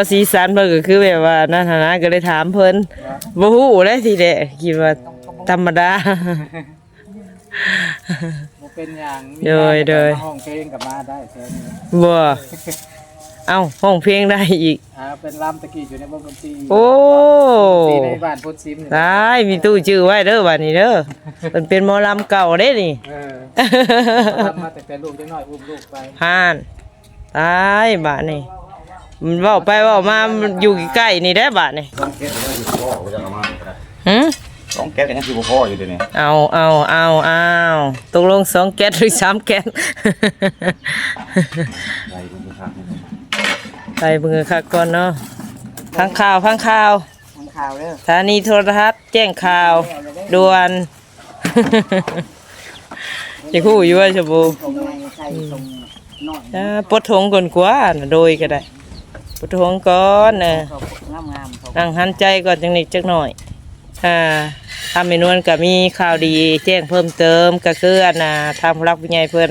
ว่าสีสันเพิ่นก็คือแบบว่านั่นหั้นนะก็เลยถามเพิ่นบ่ฮู้ได้ทีเดะคิดว่าธรรมดา บ่เป็นอย่างมีโดยงานโดย มาห้องเพลงกับมาได้แค่นี้บ่เอ้าห้องเพลงได้อีก อ่าเป็นลำตะกี้อยู่ในวงดนตรีโอ้ตีในบ้านพุทธซิมนี่ได้มีตู้ชื่อไว้เด้อบัดนี้เด้อมันเป็นหมอลำเก่าเด้นี่ เออทำมาแต่เป็นลูกจังหน่อยอุ้มลูกไปห่านตายบาดนี่ มันเว้าไปเว้ามามันอยู่ใกล้ๆนี่ได้อบาดนี่ต้องเก็บไว้ที่พ่อก็จะเอามาก็ได้หึต้องเก็บอย่างที่พ่ออยู่เดี๋ยวนี้เอาเอาเอาเอาตกลงสองแก๊สหรือสามแก๊สไรคุณผู้ชมไปเบิ่งคักก่อนเนาะฟังข่าวฟังข่าวทางข่าวเด้อสถานีโทรทัศน์แจ้งข่าวด่วน จะคู่อยู่ว่าชมพูตรงในใส่ตรงนอนอ่าปลดทงก่อนกว่าน่ะโดยก็ได้ ปลดทงก่อนเอองามงามๆเขานั่งหันใจก่อนจังนิดจักหน่อย อ่าทำเมนวนก็มีข่าวดีแจ้งเพิ่มเติมก็คืออันน่ะทางผู้รักผู้ใหญ่เพิ่น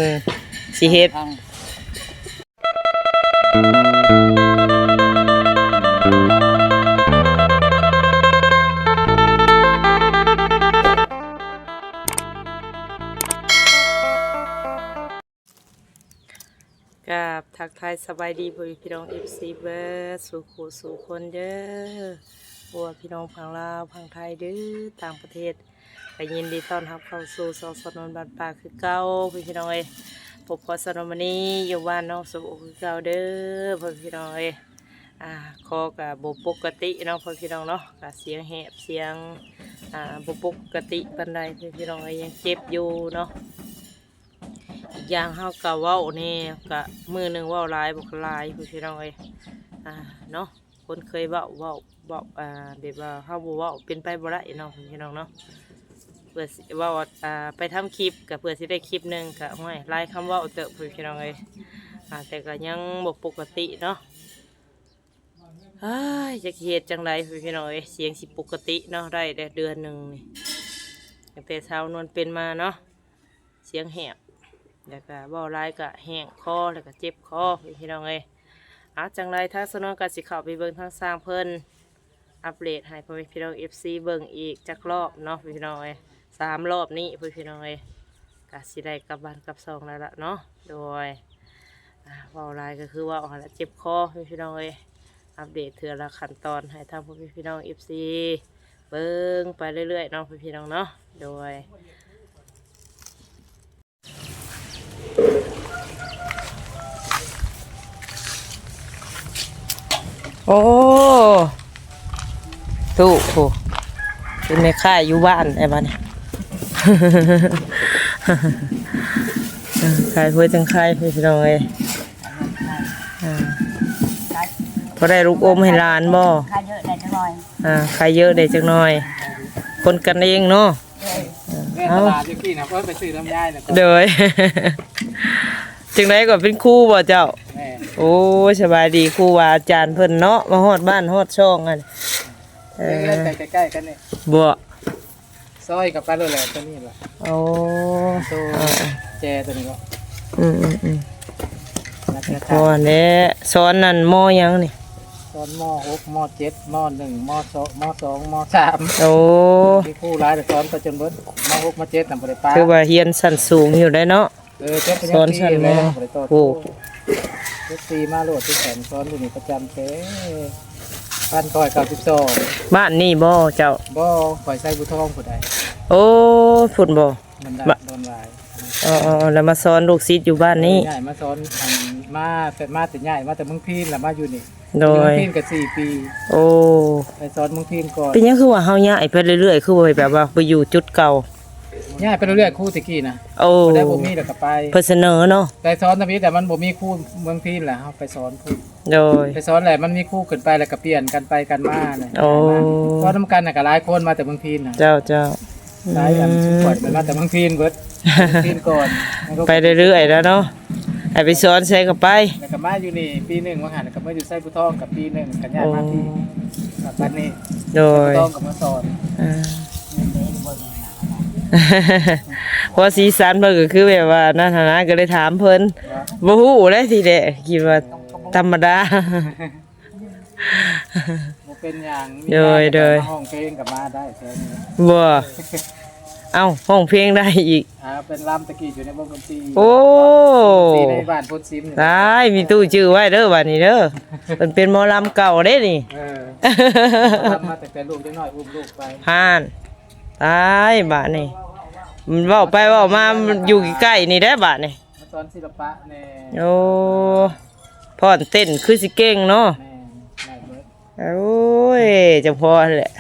สิเฮ็ด ทาง ทักทายสบายดีพ่อพี่น้องเอฟซีเบิร์สู่ขู่สู่คนเด้อบัวพี่น้องพังลาวพังไทยเด้อต่างประเทศก็ยินดีต้อนรับเข้าสู่สองสนนบ้านป่าคือเก่าพี่พี่น้องเอ้พบพอสนนวันนี้อยู่บ้านน้องสมโอคือเก่าเด้อพ่อพี่น้องเอ้อ่าคอกับบปกติเนาะพ่อพี่น้องเนาะกับเสียงแหบเสียงอ่าบปกติปันใดพี่พี่น้องเอ้ยังเจ็บอยู่เนาะ อย่างเฮาก็เว้านี่ก็มือหนึ่งเว้าหลายบ่ก็หลายพี่พี่น้องเอ้ยอ่าเนาะคนเคยเว้าเว้าเว้าอ่าแบบว่าเฮาบ่เว้าเป็นไปบ่ได้เนาะพี่น้องเนาะเพื่อเว้าอ่าไปทำคลิปก็เพื่อสิได้คลิปหนึงก็ห้วยลายคำเว้าเติบพี่พี่น้องเอ้ยอ่าแต่ก็ยังบ่ปกติเนาะเฮ้ยจะเฮ็ดจังไดพี่พี่น้องเอ้ยเสียงสิปกติเนาะได้แต่เดือนหนึ่งนี่แต่เช้านวลเป็นมาเนาะเสียงแหบ แล้วก็บาร้ายก็แห้งคอแล้วก็เจ็บคอพี่น้องเอ้ยอาจังไรถ้าสนองก็สิเข้าไปเบิ่งทางสร้างเพิ่นอัปเดตให้พ่อแม่พี่น้อง FC เบิ่งอีกจักรอบเนาะพี่น้องเอ้ยสามรอบนี้พี่น้องเอ้ยก็สิได้กลับบ้านกลับซองแล้วล่ะเนาะโดยอ่าเบาร้ายก็คือว่าออกแล้วเจ็บคอพี่น้องเอ้ยอัปเดตเถื่อละขั้นตอนให้ทางพ่อแม่พี่น้อง FC เบิ่งไปเรื่อยๆเนาะพี่น้องเนาะโดย โอ้ตู้โหเป็นแม่ค่ายอยู่บ้านไอ้บ้านนี่ขายเพื่อจังขายพี่น้องเอ้ยอ่าพอได้ลูกอมให้หลานบ่ค่าเยอะได้จังหน่อยอ่าขายเยอะได้จังหน่อย คนกันเองเนาะแม่ตลาดอยู่ที่นะเพิ่นไปซื้อลำไยน่ะก็เดยจังไดก็เป็นครูบ่เจ้าแม่ โอ้ยสบายดีครูว่าอาจารย์เพิ่นเนาะมาฮอดบ้านฮอดช่องอันเอเล่นอๆใกล้ๆกันนี่บ่ซอยกับปลาโลแลตัวนี้ล่ะโอ้ตัวแจตัวนี้ก็อืมอืมอืมนักเรียนพอแน่สอนนั่นมอยังนี่ตอนมหกมเจ็ดมหนึ่งมสองมสองมสามโอ้ที่ครู่ร้ายแต่สอนก็จนเบิดมหกมเจ็ดน่ะบ่ได้ปาคือว่าเรียนสั้นสูงอยู่ได้เนาะเออเจ็ดเป็นสอนชั้นมแล้วบ่ได้ต่อโอ้ เจ็ดสี่มาโหลดที่แสนสอนอยู่นี่ประจำเต้พันก้อยเก้าสิบสองบ้านนี่บ่เจ้าบ่ข่อยใส่บุทองผู้ใดโอ้พุ่นบ่มันได้บะโดนหลายอ๋อๆแล้วมาสอนลูกศิษย์อยู่บ้านนี้ใหญ่มาสอนอันมาแต่มาแต่ใหญ่มาแต่เมืองพีนแล้วมาอยู่นี่โดอยู่เมืยองพีนก็สี่ปี โอ้ไปสอนเมืองพีนก่อนเป็นหยังคือว่าเฮาย้ายไปเรื่อยๆคือว่าแบบว่าไปอยู่จุดเก่า ย้ายไปเรื่อยๆครู่ตะกี้นะโอ้บ่ได้บ่มีแล้วก็ไปเพิ่นเสนอเนาะไปสอนตะนี้แต่มันบ่มีครู่เมืองพีนแหละเฮาไปสอนครู่โดย ไปสอนแหละมันมีครู่ขึ้นไปแล้วก็เปลี่ยนกันไปกันมาน่ะโอ้ สอนนํกันน่ะก็หลายคนมาแต่เมืองพีนน่ะเจ้าเจ้า หลายอันสุดก่อนมันมาแต่เมืองพีนเบิดเมืองพีนก่อนแล้วก็ไปเรื่อยๆแล้วเนาะให้ไปสอนใส่ก็ไปแล้วก็มาอยู่นี่ปีหนึงว่าหันแล้วก็มาอยู่ไสบุทองกับปีหนึงกันย้ายโอ้มาที่กับบ้านนี้โดยบุทองกับมาสอน อ่า เพราะสีสันเพิ่นก็คือแบบว่านั่นหั้นนะก็เลยถามเพิ่นว่าบ่ฮู้ได้ทีเดะคิดว่าธรรมดา บ่เป็นอย่างมีโดยงานโดย มาห้องเพลงกับมาได้แค่นี้บ่เอ้าห้องเพลงได้อีก อ่าเป็นลำตะกี้อยู่ในวงดนตรีโอ้ตีในบ้านพุทธซิมนี่ได้มีตู้ชื่อไว้เด้อบัดนี้เด้อมันเป็นหมอลำเก่าเด้นี่ เออทำมาแต่แต่ลูกจังน้อยอุ้มลูกไป ผ่าน ตายบาดนี่มันเว้าไปเว้ามามันอยู่ใกล้ๆนี่ได้อบาดนี่มาสอนศิลปะแน่โอ้พอนเต้นคือสิเก่งเนาะแม่ได้เบิดโอ้ยจะพอแหละ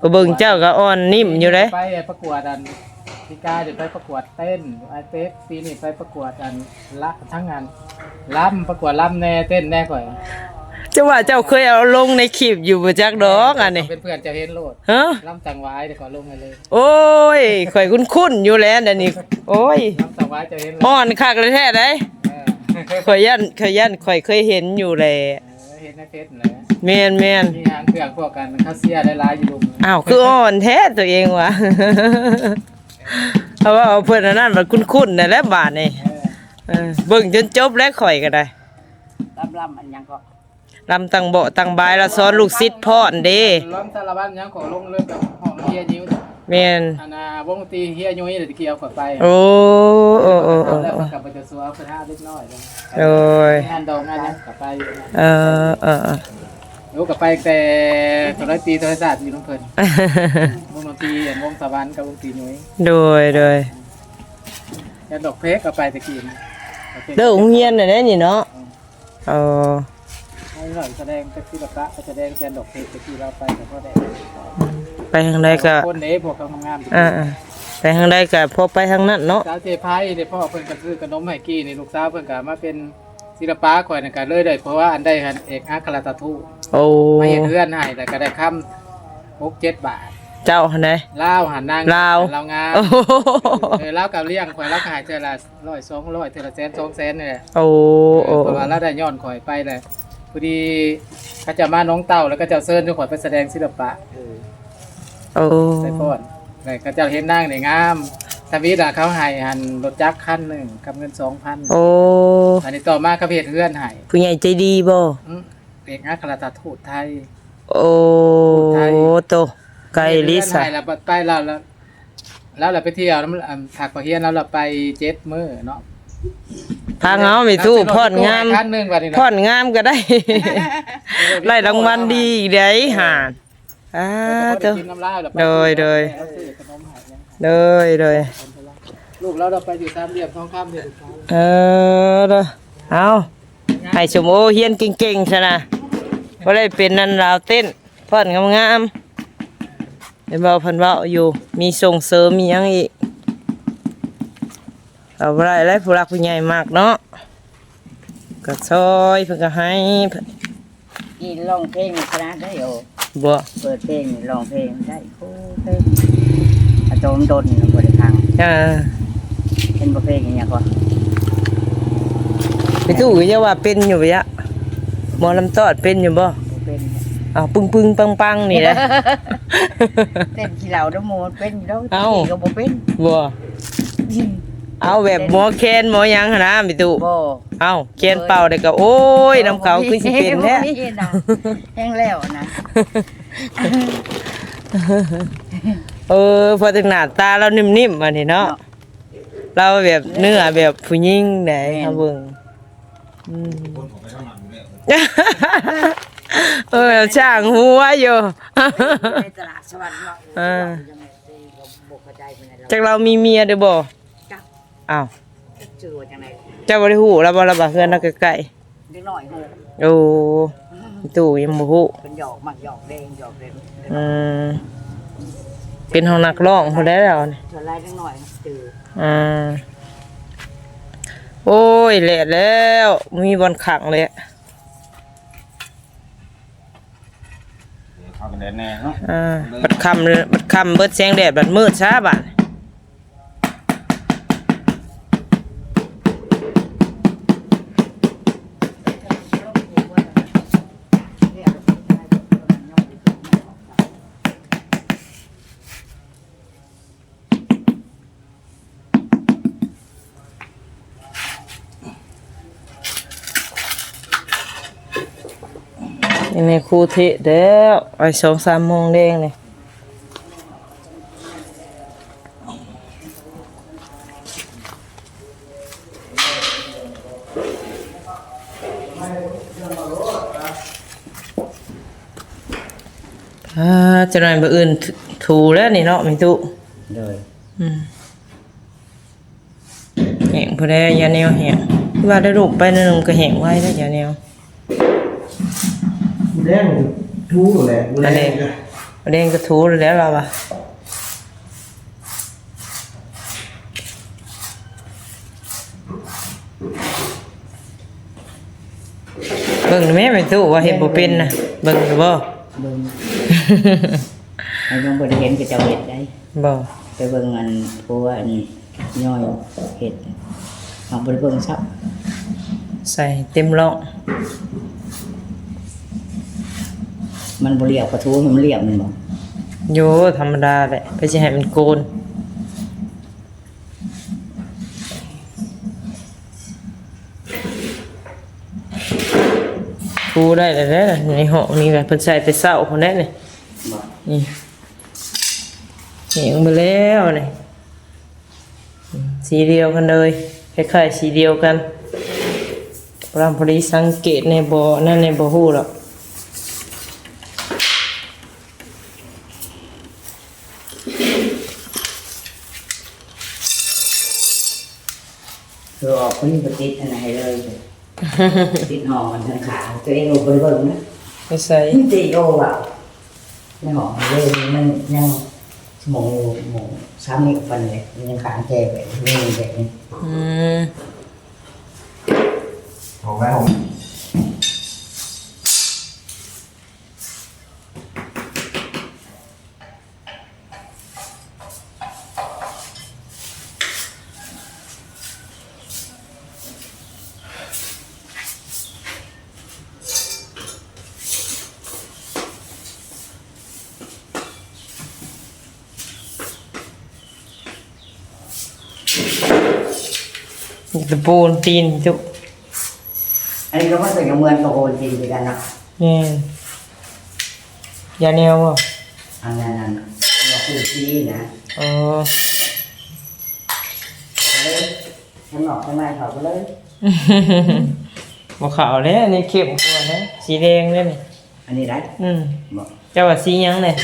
ก็เบิ่งเจ้าก็อ่อนนิ่มอยู่เด้ไปประกวดอันพี่กาเดี๋ยวไปประกวดเต้นไอเต็กปีนี้ไปประกวดอันละทั้งงานล่ำประกวดล่ำแน่เต้นแน่ก่อย จะว่าเจ้าเคยเอาลงในคลิปอยู่บ่จักดอกอันนี้เป็นเพื่อนจะเห็นโลดฮะล่ำจังหวายเดี๋ยวขอลงให้เลยโอ้ยข่อยคุ้นๆอยู่แล้วอันนี้โอ้ยล่ำจังหวายจะเห็นม่อนคักเลยแท้เด้เออข่อยยันข่อยยันข่อยเคยเห็นอยู่แหละเห็นในเฟซนะแม่นแม่นมีหางเครื่องพวกกันเข้าเสียได้หลายอยู่ลุมอ้าวคืออ่อนแท้ตัวเองวะเพราะว่าเอาเพิ่นอันนั้นมันคุ้นๆนั่นแหละบาดนี่เออเออเบิ่งจนจบแล้วข่อยก็ได้ลำลำอันยังก็ ลำตังเบาะตังบายแล้วสอนลูกศิษย์พรเด้ล้อมสารบัญยังขอลงเริ่มกับห้องเฮียยิ้วแม่นอันน่ะวงดนตรีเฮียยุ้ยเดี๋ยวตะกี้เอาขอไปโอ้โอ้โอ้โอ้แล้วโอ้กลับไปจะซัวเพื่อห้าเล็กน้อยเลยโอ้ยงานดองงานยังกลับไปเออเออเออรู้กลับไปแต่ตอนร้อยปีตอนร้อยศาสตร์อยู่น้องเพิ่นวงดนตรีอันวงสวรรค์กับวงดนตรียุ้ยโดยโดยแล้วดอกเพกกลับไปตะกี้นะเด้อโรงเรียนน่ะเด้นี่เนาะเออ ให้หน่อยแสดงตะกี้แบบละแสดงแสดงดอกเพกตะกี้เราไปแต่พ่อแดงไปทางใดก็คนเด้พวกเขางามๆอ่าๆไปทางใดก็พอไปทางนั้นเนาะสาวเจไพ่เดี๋ยวพ่อเพิ่นก็ซื้อขนมให้กี้นี่ลูกสาวเพิ่นก็มาเป็นศิลปะข่อยนั่นก็เลยได้เพราะว่าอันได้หันเอกอัครตาทูโอ้มาเห็นเพื่อนให้แต่ก็ได้คำหกเจ็ดบาทเจ้าหั่นใดลาวหันนางลาวลาวงามโอ้โหเออลาวกับเลี้ยงข่อยลาวขายเท่าละร้อยสองร้อยเท่าละแสนสองแสนนี่แหละโอ้โอ้เพราะว่าเราได้ย้อนข่อยไปเลย พอดีเขาจะมาน้องเต่าแล้วก็จะเชิญทุกคนไปแสดงศิลปะเออโอ้ใส่พอนเลยก็จะเห็นนางในงามทวีดาเขาให้หันรถจักรคันหนึ่งกับเงินสองพันโอ้อันนี้ต่อมาเขาเพจเพื่อนให้ผู้ใหญ่ใจดีบ่อืมเอกอัครราชทูตไทย โอ้โตไกลลิเพื่อนซ่ะให้แล้วไปแล้วแล้วแล้วเราไปเที่ยวแล้วมันอันถักประเฮียนแล้วเราไปเจ็ดมื้อเนาะ ทางเอาไม่ตู้พอดงามคันหนึ่งวันนี้พอดงามก็ได้ไล่รางวัลดีอีกได้ห่านอ่าตัตัววกินน้ำลายแล้วไปโดยโดย เราซื้อขนมให้เนี่ยเลยเลยลูกเราเราไปอยู่สามเหลี่ยมทองคำเนี่ยเออเด้อเอาให้ชมโอเฮียนเก่งๆซะนะบ่ได้เป็นนันราวเต้นพอดงามๆเห็นบ่เพิ่นเว้าอยู่มีส่งเสริมมีหยังอีก เอาบ่ได้แล้วผู้รักผู้ใหญ่มากเนาะก็ซอยเพิ่นก็ให้เพิ่นนี่ร้องเพลงคณะได้โอบ่เปิดเพลงร้องเพลงได้โอ้เพลงอาจมดนบริทางอ่าเป็นประเพลงอย่างเงี้ยก่อนไปตู้ก็จะว่าเป็นอยู่ปะยะหมอลำตอดเป็นอยู่บ่บ่เป็นอ้าวปึ้งปึ้งปังปังนี่แหละเต้นขี้เหล่าดมโมนเป็นอยู่แล้วเอ้าขี่ก็บ่เป็นบ่ เอาแบบหมอแคนหมอหยังหั่นนะไปตู้บ่เอาแคนเป่าได้ก็โอ้ยน้ำเขาคือสิเป็นแท้ บ่มีนะแห้งแล้วนะเออพอถึงหน้าตาเรานิ่มๆมานี่เนาะเราแบบเนื้อแบบผู้หญิงได้เฮาเบิ่งอืมเออช่างหัวอยู่ ในตลาดสวรรค์เนาะอ่ายังไงสิก็บ่เข้าใจเพิ่นน่ะจักเรามีเมียเด้อบ่จัก อ้าวชื่อว่าจังได๋เจ้าบ่ได้ฮู้แล้วบ่ล่ะบ่เฮือนเราใกล้เด็กน้อยฮู้ๆโอ้ตู้ยังบ่ฮู้เพิ่นหยอกมักหยอกเด้งหยอกเด้งอืมเป็นห้องนักร้องพุ่นได้แล้วนี่ส่วนหลายเด็กน้อยจืออ่าโอ้ยแหละแล้ว มีบอลขังเลยเข้ากันแดนแน่เนาะอ่าบัดคำเลยบัดคำเบิดแสงแดดบัดมืดช้าบาด ในครูเทะแล้วไอ้สองสามโมงแดงเลยอ่าจะหน่อยบ่อื่นถถูแล้วนี่เนาะมีตุเลยอืมแหงพอได้ยาแนวแหงว่าได้ลูกไปนั่นก็แหงไว้แล้วยาแนว แรงทู่แหละอันนี้ประเด็นก็ถูแล้วเราอะเบิ่งแม่ไปตู้ว่าเห็นบ่เป็นนะเบิ่งดูบ่เบิ่งไอ้น้องบ่ได้เห็นก็จะเห็ดได้บ่ไปเบิ่งอันผู้ว่าอันย่อยเห็ดเอาบ่ได้เบิ่งซับใส่เต็มร่อง มันบ่เรียบกระทู้มันเรียบแมันบ่โยธรรมดาแหละไปสิให้มันโกนทูได้แล้วเด้อในห้องนี้ก็เพิ่นใส่แต่เช้าพุ่นแน่นี่บ่นี่เหนียงไปแล้วนี่อืมสีเดียวกันเลยคล้ายๆสีเดียวกันพรามพอดีสังเกตในบ่อนั่นในบ่อหูหรอก คือออกคนนี้บ่ติดอันไหนให้เลยติดห้องมันทางขาตัวเองบ่ได้เบิ่งนะไม่ใส่นี่ตีโออะในห้องเลยมันยังสมองหมองซ้ำนี่ฟันเลยมันยังขางแก่ไปนี่แบบนี้อืมของแม่ผม ปูนตีนจุอันนี้ก็ว่าเป็นกับเมือนกับโอนจริงด้วยกันนะนี่ยาแนวบ่อันนั้นนั่นเราคือซีนะอ๋อเลยข้างนอกข้างในเขาก็เลยบ่ขาวแล้วอันนี่เข้มกว่านะสีแดงเลยนี่อันนี้ได้อืมบอกเจ้าว่าสีหยังเนี่ย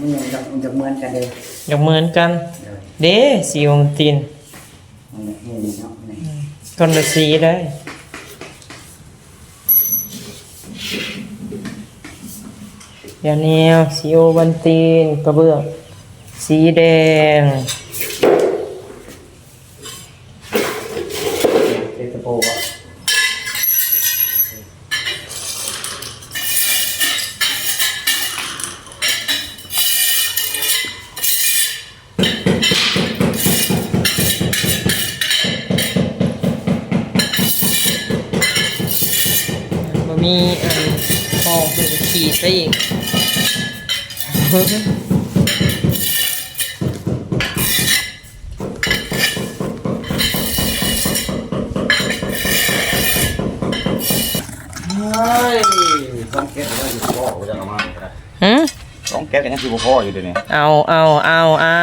มันยังจะมันจะเหมือนกันเลย อยากเหมือนกัน เลย เด้สีของตีนมั นี่เนาะนี่คนละสีได้ยาแนวสีโอวันตีนกระเบื้องสีแดง มันมีอันห้องเป็นขีดไปอีกเฮ้ยสองแก๊สก็ยังสิบพ่อก็จะเอามาก็ได้หืมสองแก๊สก็ยังสิบพ่ออยู่เดี๋ยวนี้เอาเอาเอาเอา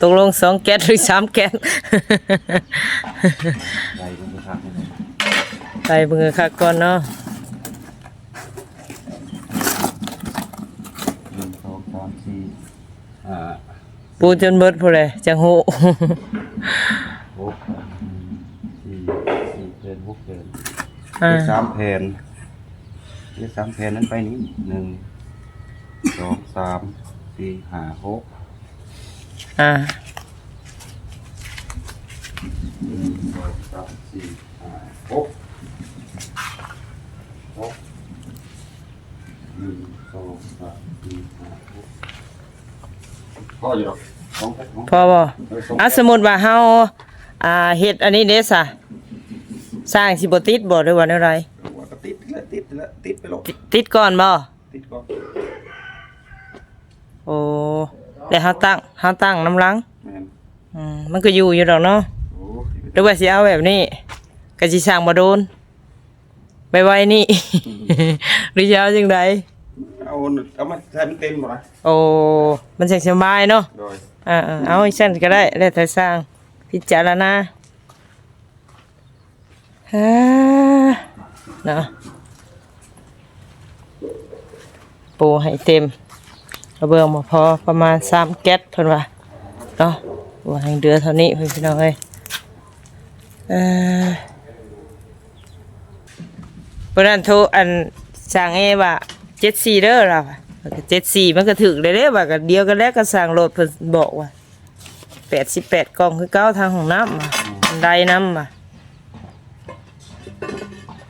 ตกลงสองแก๊สหรือสามแก๊สใส่คุณผู้ชมไปเบิ่งคักก่อนเนาะ หนึ่งสองสามสี่ ห้าปูจนเบิดพู้นเลยจังหูหกสี่สี่เพนหกเพนอ่า เลขสามเพนเลขสามเพนนั้นไปนี้หนึ่งสองสามสี่ห้าหกอ่าหนึ่งสองสามสี่ห้าหกหกหนึ่งสองสามสี่ห้าหก พ่ออยู่หรอกสองแพ็คของพอบ่เออสองเอาสมมุติว่าเฮาอ่าเฮ็ดอันนี้เด้ซะสร้างสิบ่ติดบ่หรือว่าแนวใดว่าก็ติดแล้วติดแล้วติดไปหรอกติติดก่อนบ่ติดก่อนโอ้แล้วเฮาตั้งเฮาตั้งน้ำหลังแม่นอืมมันก็อยู่อยู่ดอกเนาะโอ้หรือว่าสิเอาแบบนี้ก็สิสร้างบ่โดนไปไว้นี่ หรือจะเอาจังได เอาเอามาใช้มันเต็มหมดนะโอ้มันจังสบายเนาะโดยอ่าๆเอาอีกชั้นก็ได้แล้วแต่สร้างพิจารณาฮ่าเนาะปูให้เต็มกระเบื้องมาพอประมาณสามแก๊สเพิ่นว่าเนาะว่าให้เดือเท่านี้เพิ่นพี่น้องเอ้ยเออเพิ่นนั่นโทรอันสั่งเอว่า 74เด้อล่ะ74มันก็ถึกเลยเด้ว่าก็เดียวกันแล้วก็สั่งโหลดเพิ่นบอกว่า88กล่องคือเก้าทางของน้ำอะอันใดน้ำอะ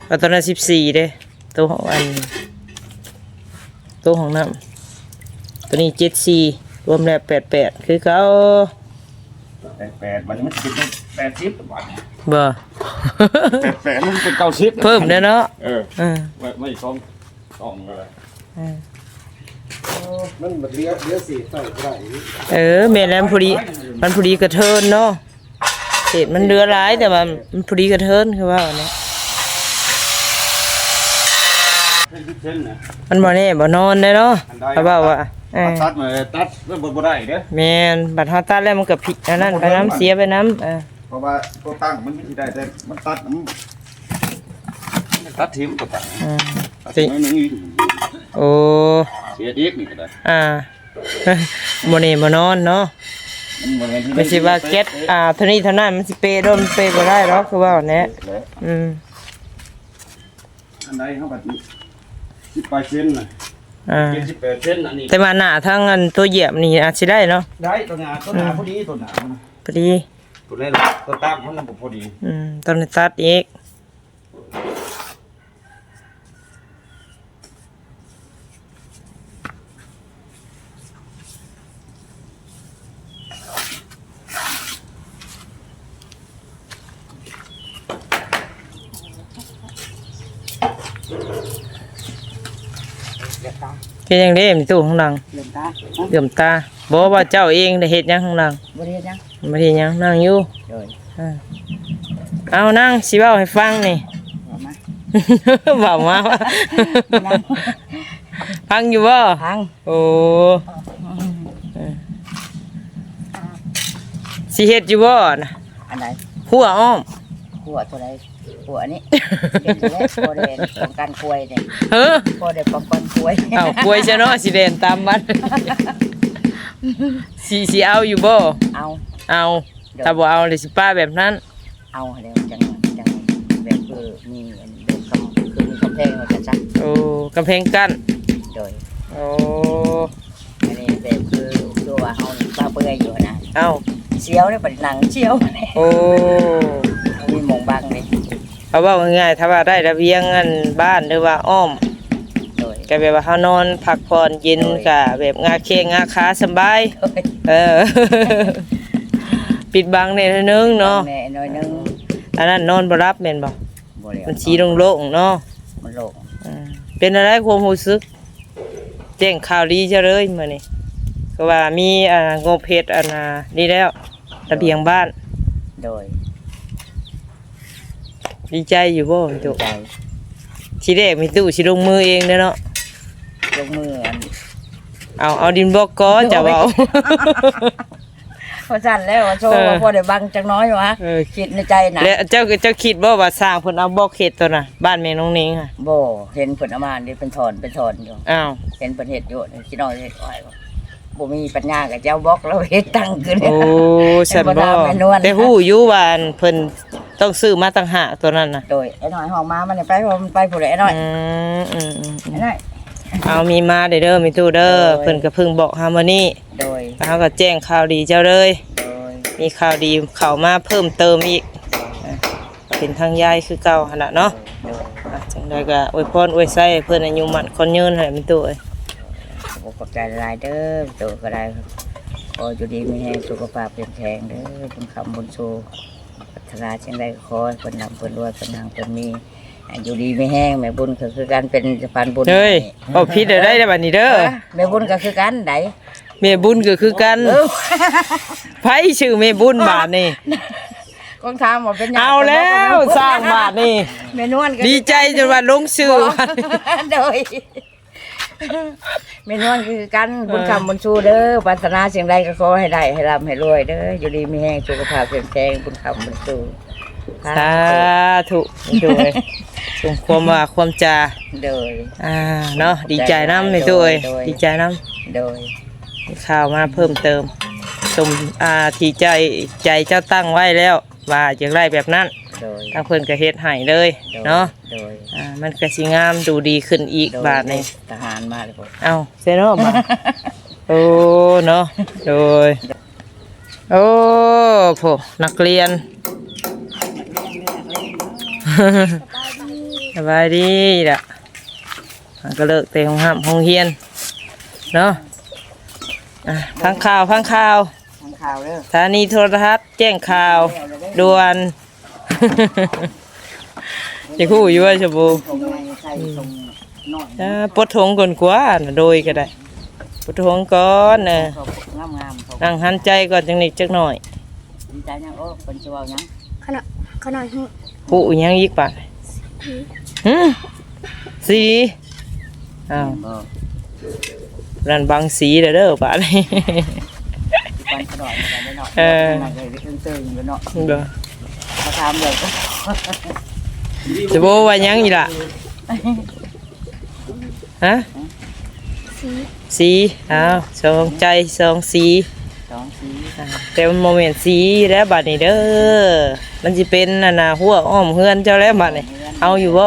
ก็ตอนนั้น14เด้ตัวของอันตัวของน้ำตัวนี้เจ็ดสี่รวมแล้วแปดแปดคือเขาแปดแปดมันยังไม่ติดแปดสิบวันเบอแปดแปดมันเป็นเก้าสิบเพิ่มเด้อเนาะเออเออไม่ไม่สองสองเลยเออ มันแบบเลี้ยวเลี้ยวสีใส่ก็ได้เออแม่นแล้วมันพอดี มันพอดีกระเทินเนาะเศษมันเรือร้ายแต่ว่ามันพอดีกระเทินคือว่าเนี่ยเป็นสิบเซนนะมันบ่แน่บ่นอนได้เนาะเขาบอกว่าเออตัดมาตัดไม่บ่ได้เด้อแม่นบัดเฮาตัดแล้วมันก็ผิดอันนั้นไปน้ำเสียไปน้ำเออเพราะว่าตัวตั้งมันไม่ได้แต่มันตัดมันตัดทิ้งตัวตั้งอืมตัดทิ้งนิดนึงอีกโอ้เสียอีกนี่ก็ได้อ่าบ่แน่บ่นอนเนาะมันบ่ได้ไม่ใช่ว่าเก็ตอ่าเท่านี้เท่านั้นมันสิเปย์โดนเปย์บ่ได้หรอกคือว่าแน่แล้วอืมอันใดเฮาก็สิบแปดเซนน่ะอ่าเจ็ดสิบแปดเซนอันนี้แต่ว่าหน้าทั้งอันตัวเหยียบนี่อาจสิได้เนาะได้ตัวหนาตัวหนาพอดีตัวหนามันพอดีตัวแรกตัวตั้งมันบ่พอดีอืมตอนนี้ตัดอีก คือยังได้มีตู้ข้างหลังเดินตาเดือมตาบอกว่าเจ้าเองได้เฮ็ดหยังข้างหลังบริเวณยังบ่ได้หยังนั่งอยู่โดยอ่าเอานั่งสิเว้าให้ฟังนี่ว่ามาเว้ามาว่าฟังอยู่บ่พังโอ้เออสิเฮ็ดอยู่บ่น่ะอันไหนหัวอ้อมหัวตัวใด หัวนี้เป็นตัวแรกพอได้ป้องกันควยเนี่ยเฮ้อพอได้ป้องกันควยเอ้าป่วยซะเนาะสิเดินตามมันสิสิเอาอยู่บ่เอา เอาถ้าบ่เอาเลยสิป้าแบบนั้น เอาแล้วจังจังแบบคือมีอันเดิมคำคือมีคำเพลงเราจะซักโอ้กำแพงกั้นโดยโอ้อันนี้แบบคือตัวว่าเขาป้าเปื่อยอยู่นะเอ้าเชียวเนี่ยเป็นหนังเชียวเนี่ยโอ้มีหมองบังเลย เขาบอกว่าง่ายๆถ้าว่าได้ระเบียงอันบ้านหรือว่าอ้อมโดย ก็แบบว่าเขานอนพักผ่อนเย็นก็แบบงาเคงงาขาสำบายโดยเออ ปิดบังในอยนึงเนาะแน่หน่อยนึงอันนั้นนอนบ่รับแม่นบ่บ่แล้วมันสีโล่งๆเนาะมันโลงอืมเป็นอะไรความรู้สึกแจ้งข่าวดีเจ้าเลยมื้อนี้ก็ว่ามีอ่างบเพชรอันน่ะนี่แล้วระเบียงบ้าน โดย ดีใจอยู่บ่พี่ตุใจทีแรกมีตู้สิลงมือเองเด้อเนาะลงมืออันเอาเอาดินบล็อกก้อนจะเอาพอสั่นแล้วว่าโชว์เออว่าพอได้บังจังน้อยวะเออคิดในใจนะแล้วเจ้าเจ้าคิดบ่ว่าสร้างเพิ่นเอาบล็อกเขตตัวน่ะบ้านแม่น้องนิงค่ะบ่เห็นผลออกมาเดี๋ยวเป็นถอนเป็นถอนอยู่อ้าวเห็นเป็นเห็ดอยู่นี่คิดน้อยเห็ดอ้อย บ่บ่มีปัญญากับเจ้าบล็อกแล้วเฮ็ดตั้งขึ้นโอ้ฉันเป็นบ่บ่ดาวแม่นวลแต่ฮู้อยู่ว่าอันเพิ่นต้องซื้อมาต่างหากตัวนั้นน่ะโดยไอ้น้อยห้องมามันไปเพราะมันไปผู้ใดไอ้น้อยอืมอืมอืมอืไอ้มน้อยเอามีมาเด้อเด้อมีตู้เด้อโดยเพิ่นก็เพิ่งบอกเฮามานี่โดยแล้วเฮาก็แจ้งข่าวดีเจ้าเลยโดยมีข่าวดีเข้ามาเพิ่มเติมอีกอะเป็นทางยายคือเก่าหั่นน่ะเนาะโดยอะจังไดก็อวยพรอวยไส้เพิ่นอายุมั่นคนยืนให้มีตู้เอ้ยบ่ ขอบใจหลายๆเด้อตัวก็ได้ขออยู่ดีมีแรงสุขภาพเข้มแข็งเด้อบุญคำบุญชูพัฒนาจังไดก็ขอให้เพิ่นนำเพิ่นรวยเพิ่นทางเพิ่นมีอะอยู่ดีไม่แห้งแม่บุญก็คือการเป็นสะพานบุญเฮ้ยบ่ผิดเด้อได้เด้อบัดนี้เด้อแม่บุญก็คือกันไดแม่บุญก็คือกันเออไผชื่อแม่บุญบาดนี่กองทามว่าเป็นหยังเอาแล้วสร้างบาทนี่แม่นวลก็ดีใจจนว่าลงชื่อโดย แม่นวลคือกันบุญคำบุญชูเด้อปรารถนาสิ่งใดก็ขอให้ได้ให้ร่ำให้รวยเด้ออยู่ดีมีแห้งสุขภาพแข็งแรงบุญคำบุญชูสาธุโดยสมความว่าความจาโดยอ่าเนาะดีใจน้ำในตัวเอ้ยโดยดีใจน้โดยำมีข่าวมาเพิ่มเติมสมอ่าที่ใจใจเจ้าตั้งไว้แล้ว ว่าอยากได้แบบนั้น โดยทางเพิ่นก็เฮ็ดให้เลยเนาะโดยอ่ามันก็สิงามดูดีขึ้นอีกโดยบาทนี้ทหารมาเลยผมเอาเซโนมาโอ้เนาะโดยโอ้โผนักเรียนสบายดีล่ะมันก็เลิกเตะห้ามห้องเฮียนเนาะอะฟังข่าวฟังข่าว ทางข่าวเด้อสถานีโทรทัศน์แจ้งข่าวด่วน จะคู่อยู่ว่าชมพูตรงในใส่ตรงน้อยอ่าปลดทงก่อนกว่าน่ะโดยก็ได้ปลดทงก่อนเนอะเขางามงามๆเขานั่งหันใจก่อนจังนิดจักหน่อยดีใจยังโอ้เป็นจะเว่ายังขนาดขนาดที่ผู้อิหยังอีกป่ะหืมสีอ้าวบ่นั่นบางสีเด้อเด้อป่ะนี่ปันขนอยมาได้เนาะเออ มาทำเลยจะบอกว่าหยังอีล่ะฮะสีสีอ้าวสองใจสองสีสองสีอ่าแต่มันโมเมนต์สีแล้วบัดนี้เด้อมันสิเป็นน่ะนะหัวอ้อมเฮือนเจ้าแล้วบัดนี้เอาอยู่บ่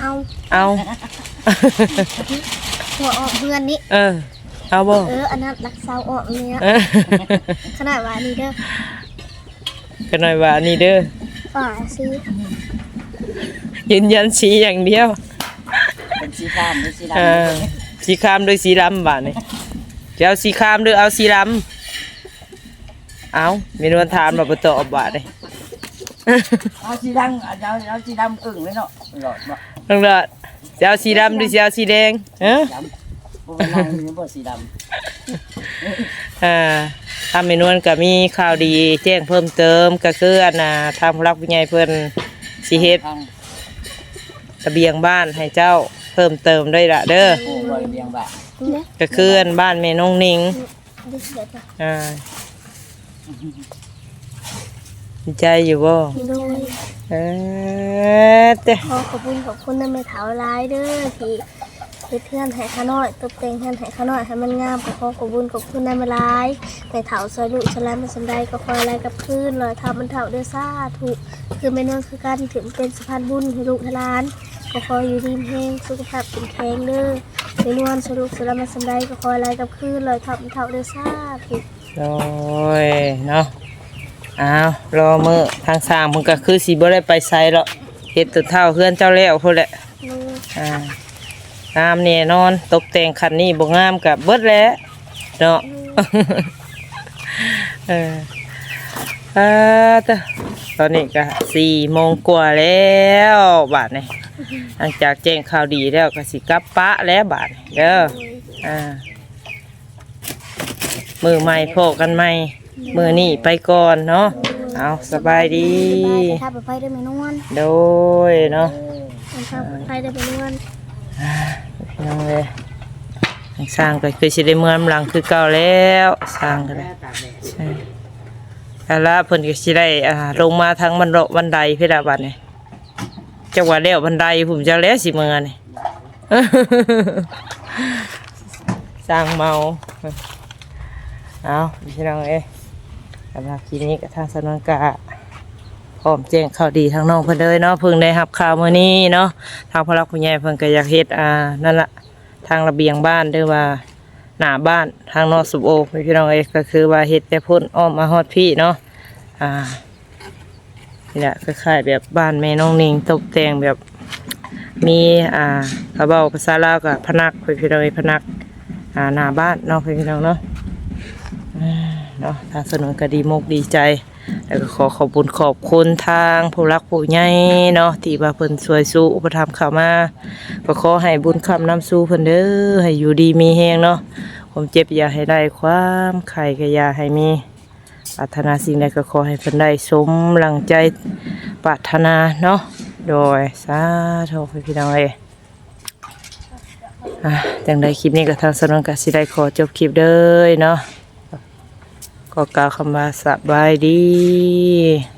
เอาเอาหัวออกเพื่อนนี่เออเอาบ่เอออันนั้นรักเศร้าออกเนี้ยเออขนาดว่านี่เด้อก็หน่อยว่านี่เด้อ ฝ่าสียืนยันสีอย่างเดียวเป็นสีข้ามหรือสีดำเออสีครามด้วยสีดำบาดนี้จะเอาสีครามหรือเอาสีดำเอาเมนูทานมาประตอบบาดนี่เอาสีดำเอาเอาสีดำอึ่งเลยเนาะหลอดเนาะน้องเลิศจะเอาสีดำหรือจะเอาสีแดงเออดำบ่เป็นไรนี่บ่สีด อ่าทางเมนูก็มีข่าวดีแจ้งเพิ่มเติมก็คืออันน่ะทางผู้รักผู้ใหญ่เพิ่นสิเฮ็ดำทางระเบียงบ้านให้เจ้าเพิ่มเติมด้วยละเด้อผู้บริเบียงบ่าเนี่ยก็คืออันบ้านแม่น้องนิงดิเสียจ้ะอ่าดีใจอยู่บ่โดยเออเต้ ขอขอบคุณขอบคุณในเมถาวร้ายเด้อที่ เฮ็ดเพื่อนให้ข้าน้อย ตกแต่งเพื่อนให้ข้าน้อยให้มันงามก็ขอขอบคุณขอบคุณในเมร้ายในเถาซอยลุฉลามมันสันไดก็คอยอะไรกับคืนลอยเท้ามันเถาเด้อซ่าถูกคือแม่นวลคือการถึงเป็นสะพานบุญให้ลูกให้หลานก็ขออยู่ดีมีแห้งสุขภาพเป็นแข็งเด้อในนวลสรุปสารมันสันไดก็คอยอะไรกับคืนลอยเท้ามันเถาเด้อซ่าถูกโอ้ยเนาะอ้าวรอมือทางสร้างมันก็คือสิบ่ได้ไปไสหรอกเฮ็ดตัวเท่าเฮือนเจ้าแล้วพุ่นแหละมืออ่า งามแน่นอน ตกแต่งคันนี้บ่งามกับเบิดแล้วเนาะเอออ่าตะตอนนี้ก็สี่โมงกว่าแล้วบาทนี่หลังจากแจ้งข่าวดีแล้วก็สิกลับปะแล้วบาทนี่เด้ออ่ามือใหม่พบกันใหม่มือนี่ไปก่อนเนาะเอาสบายดีถ้าไปได้ไม่นวลโดยเนาะถ้าไปได้ไม่นวลพี่ น้องเลยสร้างก็คือสิได้เมืองหลังคือเก่าแล้วสร้างกันเลยใช่และเพิ่นก็สิได้อ่าลงมาทางบันโดบันไดเพดาบัดนี่จังหวะแล้วบันไดผมจะแล้วสิเมืองนี่สร้างเมาเอาพี่น้องเอ้ยสำหรับคลิปนี้กับทางสนวนกะพ ร้อมแจ้งข่าวดีทางน้องเพิ่นเลยเนาะเพิ่งได้รับข่าวมื้อนี้เนาะทางพลักผู้ใหญ่เพิ่นก็อยากเฮ็ดอ่านั่นละทางระเบียงบ้านหรือว่าหน้าบ้านทางนอกสุบโอพี่น้องเอ้ยก็คือว่าเฮ็ดแต่พ่นอ้อมมาฮอดพี่เนาะอ่านี่แหละคล้ายๆแบบบ้านแม่น้องนิงตกแต่งแบบมีอ่ากระเบ้าภาษาลาวกับพนักพี่น้องเอ้ยพนักอ่าหน้าบ้านเนาะพี่น้องเนาะเนาะทางสนุนก็ดีมกดีใจ แล้วก็ขอขอบุญขอบคุณทางผู้รักผู้ใหญ่เนาะที่มาเพิ่นสวยสู้อุปถัมภ์เข้ามาก็ขอให้บุญคำนำสู้เพิ่นเด้อให้อยู่ดีมีแฮงเนาะผมเจ็บอย่าให้ได้ความไข้ก็อย่าให้มีปรารถนาสิ่งใดก็ขอให้เพิ่นได้สมหลังใจปรารถนาเนาะโดยสาธุพี่น้องเอ้จังได้คลิปนี้ก็ทางสนองกสิได้ขอจบคลิปเด้เนาะ ก็กล่าวคำว่าสบายดี